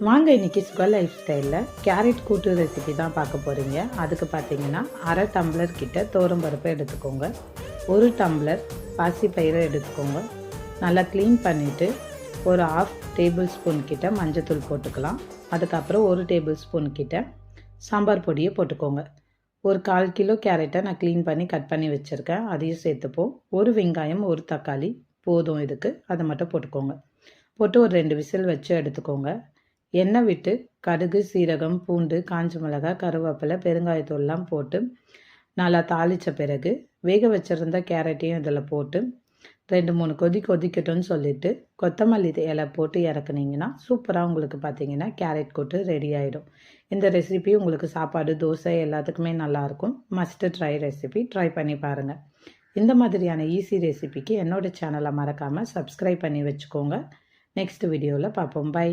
வாங்க இன்றைக்கி sugar life ஸ்டைலில் கேரட் கூட்டு ரெசிபி தான் பார்க்க போகிறீங்க அதுக்கு பார்த்தீங்கன்னா அரை டம்ளர் கிட்ட பருப்பு எடுத்துக்கோங்க. ஒரு டம்ளர் பாசிப்பயிரை எடுத்துக்கோங்க. நல்லா க்ளீன் பண்ணிவிட்டு ஒரு ஆஃப் டேபிள் ஸ்பூன் கிட்ட மஞ்சத்தூள் போட்டுக்கலாம். அதுக்கப்புறம் ஒரு டேபிள் ஸ்பூன் கிட்ட சாம்பார் பொடியை போட்டுக்கோங்க. ஒரு கால் கிலோ கேரட்டை நான் க்ளீன் பண்ணி கட் பண்ணி வச்சுருக்கேன். அதையும் சேர்த்துப்போம். ஒரு வெங்காயம் ஒரு தக்காளி போதும் இதுக்கு. அதை மட்டும் போட்டுக்கோங்க. போட்டு ஒரு ரெண்டு விசில் வச்சு எடுத்துக்கோங்க. எண்ணெய் விட்டு கடுகு சீரகம் பூண்டு காஞ்ச மிளகாய் கருவேப்பிலை பெருங்காயத்தூள்லாம் போட்டு நல்லா தாளித்த பிறகு வேக வச்சுருந்த கேரட்டையும் இதில் போட்டு ரெண்டு மூணு கொதி கொதிக்கட்டும்னு சொல்லிட்டு கொத்தமல்லி இலை போட்டு இறக்குனீங்கன்னா சூப்பராக உங்களுக்கு பார்த்தீங்கன்னா கேரட் கூட்டு ரெடி ஆகிடும் இந்த ரெசிபி உங்களுக்கு சாப்பாடு தோசை எல்லாத்துக்குமே நல்லாயிருக்கும். மஸ்ட்டு ட்ரை ரெசிபி ட்ரை பண்ணி பாருங்கள் இந்த மாதிரியான ஈஸி ரெசிபிக்கு என்னோடய சேனலை மறக்காமல் சப்ஸ்கிரைப் பண்ணி வச்சுக்கோங்க. நெக்ஸ்ட் வீடியோவில் பார்ப்போம். பை